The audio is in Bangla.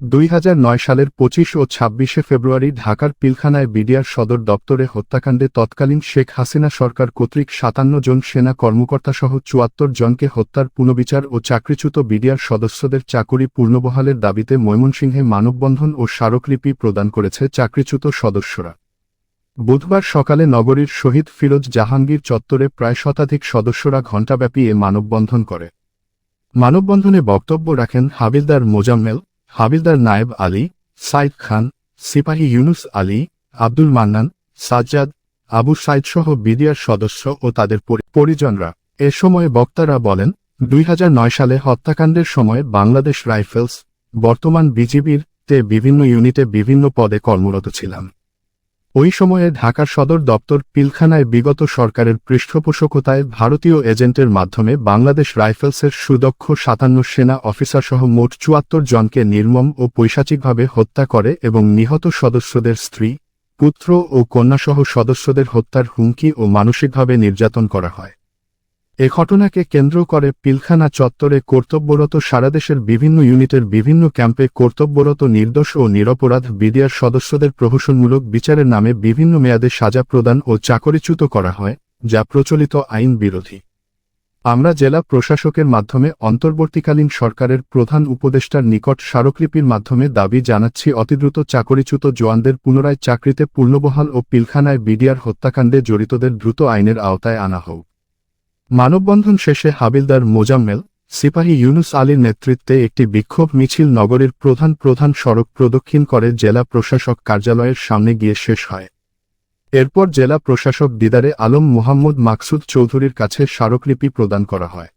দুই হাজার নয় সালের পঁচিশ ও ছাব্বিশে ফেব্রুয়ারি ঢাকার পিলখানায় বিডিআর সদর দপ্তরে হত্যাকাণ্ডে তৎকালীন শেখ হাসিনা সরকার কর্তৃক সাতান্ন জন সেনা কর্মকর্তাসহ চুয়াত্তর জনকে হত্যার পুনর্বিচার ও চাকরিচ্যুত বিডিআর সদস্যদের চাকুরি পূর্ণবহালের দাবিতে ময়মনসিংহে মানববন্ধন ও স্মারকলিপি প্রদান করেছে চাকরিচ্যুত সদস্যরা। বুধবার সকালে নগরীর শহীদ ফিরোজ জাহাঙ্গীর চত্বরে প্রায় শতাধিক সদস্যরা ঘণ্টাব্যাপী এ মানববন্ধন করে। মানববন্ধনে বক্তব্য রাখেন হাবিলদার মোজাম্মেল হাবিলদার নায়েব আলী, সাইদ খান, সিপাহী ইউনুস আলী, আব্দুল মান্নান, সাজ্জাদ, আবু সাইদ সহ বিডিআর সদস্য ও তাদের পরিজনরা। এ সময়ে বক্তারা বলেন, দুই হাজার নয় সালে হত্যাকাণ্ডের সময় বাংলাদেশ রাইফেলস বর্তমান বিজিবির তে বিভিন্ন ইউনিটে বিভিন্ন পদে কর্মরত ছিলাম। ওই সময়ে ঢাকার সদর দপ্তর পিলখানায় বিগত সরকারের পৃষ্ঠপোষকতায় ভারতীয় এজেন্টের মাধ্যমে বাংলাদেশ রাইফেলসের সুদক্ষ সাতান্ন সেনা অফিসার সহ মোট চুয়াত্তর জনকে নির্মম ও পৈশাচিকভাবে হত্যা করে এবং নিহত সদস্যদের স্ত্রী, পুত্র ও কন্যাসহ সদস্যদের হত্যার হুমকি ও মানসিকভাবে নির্যাতন করা হয়। এ ঘটনাকে কেন্দ্র করে পিলখানা চত্বরে কর্তব্যরত সারাদেশের বিভিন্ন ইউনিটের বিভিন্ন ক্যাম্পে কর্তব্যরত নির্দোষ ও নিরপরাধ বিডিআর সদস্যদের প্রহসনমূলক বিচারের নামে বিভিন্ন মেয়াদে সাজা প্রদান ও চাকরিচ্যুত করা হয়, যা প্রচলিত আইন বিরোধী। আমরা জেলা প্রশাসকের মাধ্যমে অন্তর্বর্তীকালীন সরকারের প্রধান উপদেষ্টার নিকট স্মারকলিপির মাধ্যমে দাবি জানাচ্ছি, অতিদ্রুত চাকরিচ্যুত জওয়ানদের পুনরায় চাকরিতে পূর্ণবহাল ও পিলখানায় বিডিআর হত্যাকাণ্ডে জড়িতদের দ্রুত আইনের আওতায় আনা হোক। মানববন্ধন শেষে হাবিলদার মোজাম্মেল সিপাহী ইউনুস আলীর নেতৃত্বে একটি বিক্ষোভ মিছিল নগরের প্রধান প্রধান সড়ক প্রদক্ষিণ করে জেলা প্রশাসক কার্যালয়ের সামনে গিয়ে শেষ হয়। এরপর জেলা প্রশাসক দিদারে আলম মোহাম্মদ মাকসুদ চৌধুরীর কাছে স্মারকলিপি প্রদান করা হয়।